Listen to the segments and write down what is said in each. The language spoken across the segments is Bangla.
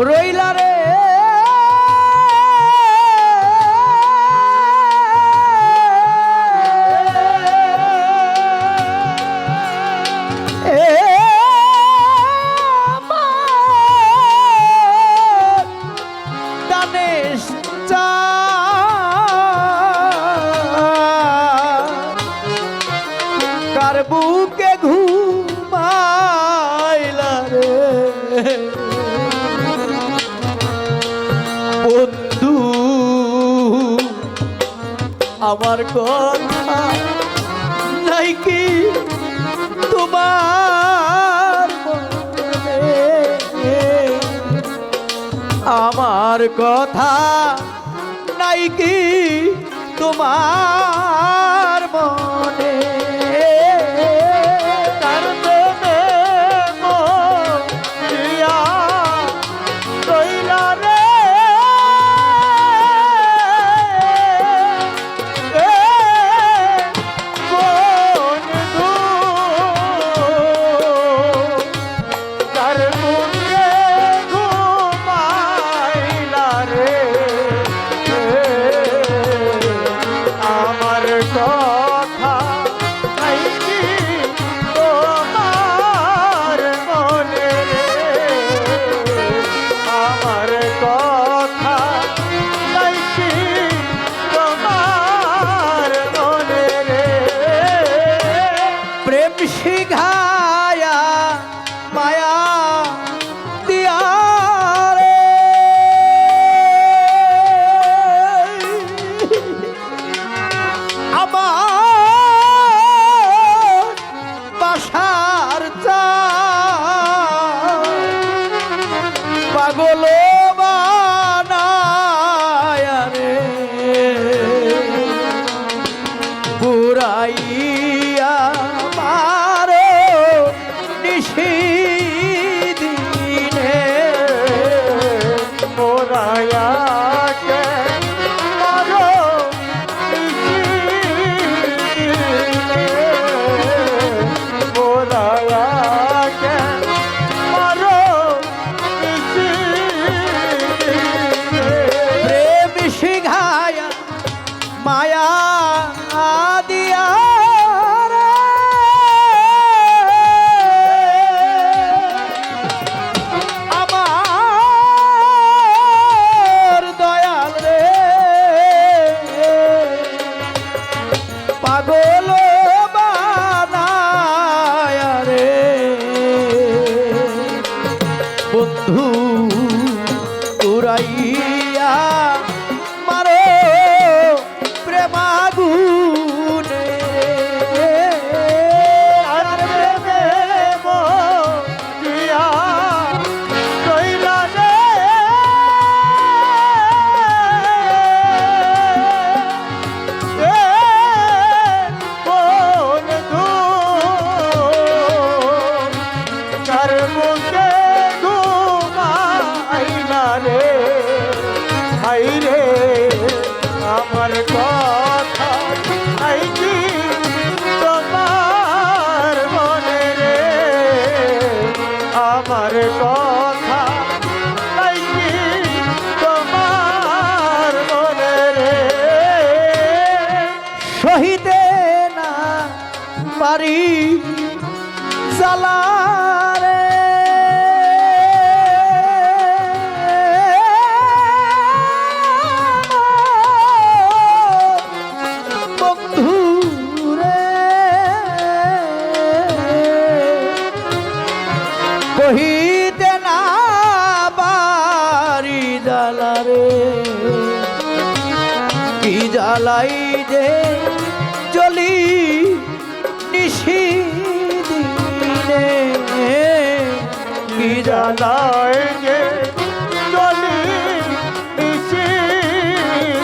রইলারে আমার কথা নাই কি তোমার আমার কথা নাই কি তোমার মনে? কারণ por aí. দিতে না বাড়ি জ্বালারে কি জ্বালাই যে চলি নিশি দিনে কি জ্বালাই যে চলি নিশি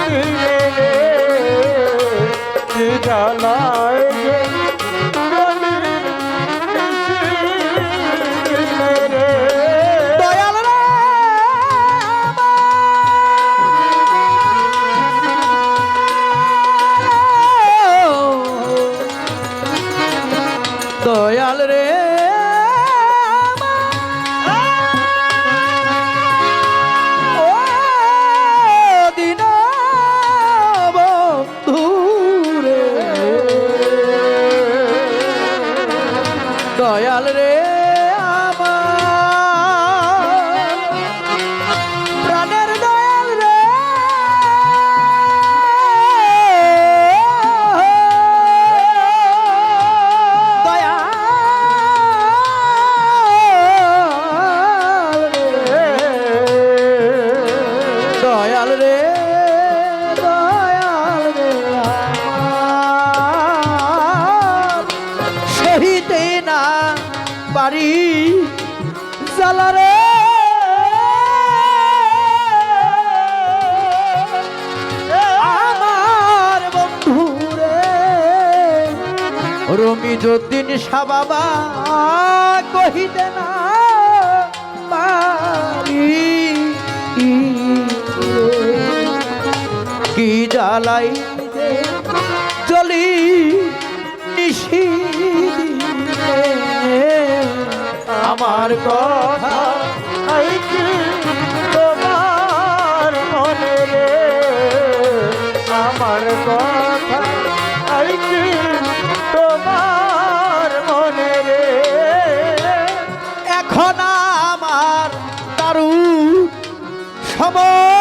দিনে কি জ্বালাই দয়াল রে দয়াল রে। সহিতে না পারি জ্বালা রে। আমার বন্ধু রে রমি যদিন সাবাবা কহিতে না পারি কি জ্বালাই চলি নিশি। আমার কথা তোমার মনে রে। আমার কথা তোমার মনে রে। এখন আমার দারু সময়।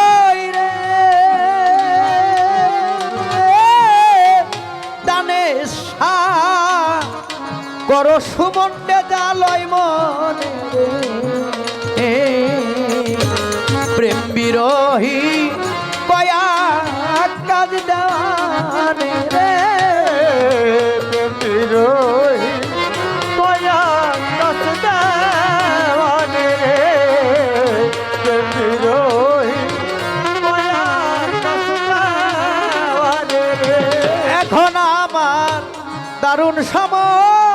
কর সুমন্ডে জালয় মনে। প্রেম বিরোহী কয়া কাজ দেওয়ানে রে। বিরোহী কয়া দশ দেওয়ানে রে। বিরোহী কয়া দশ দেওয়ানে রে। এখন আমার দারুণ সময়।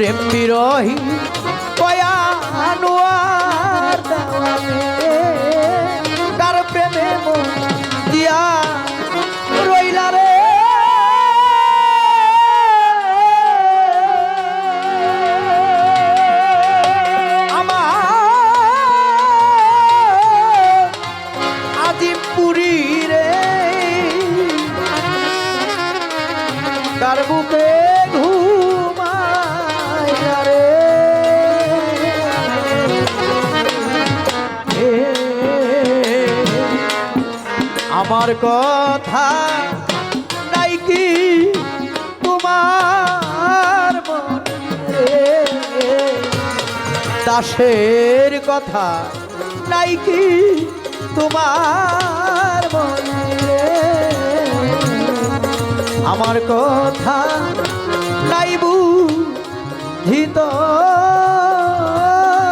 প্রেম বিরোহী কয়া আনোয়ার দেওয়ানে আমার কথা নাই কি তোমার দাসের কথা নাই কি তোমার আমার কথা নাই বুঝিত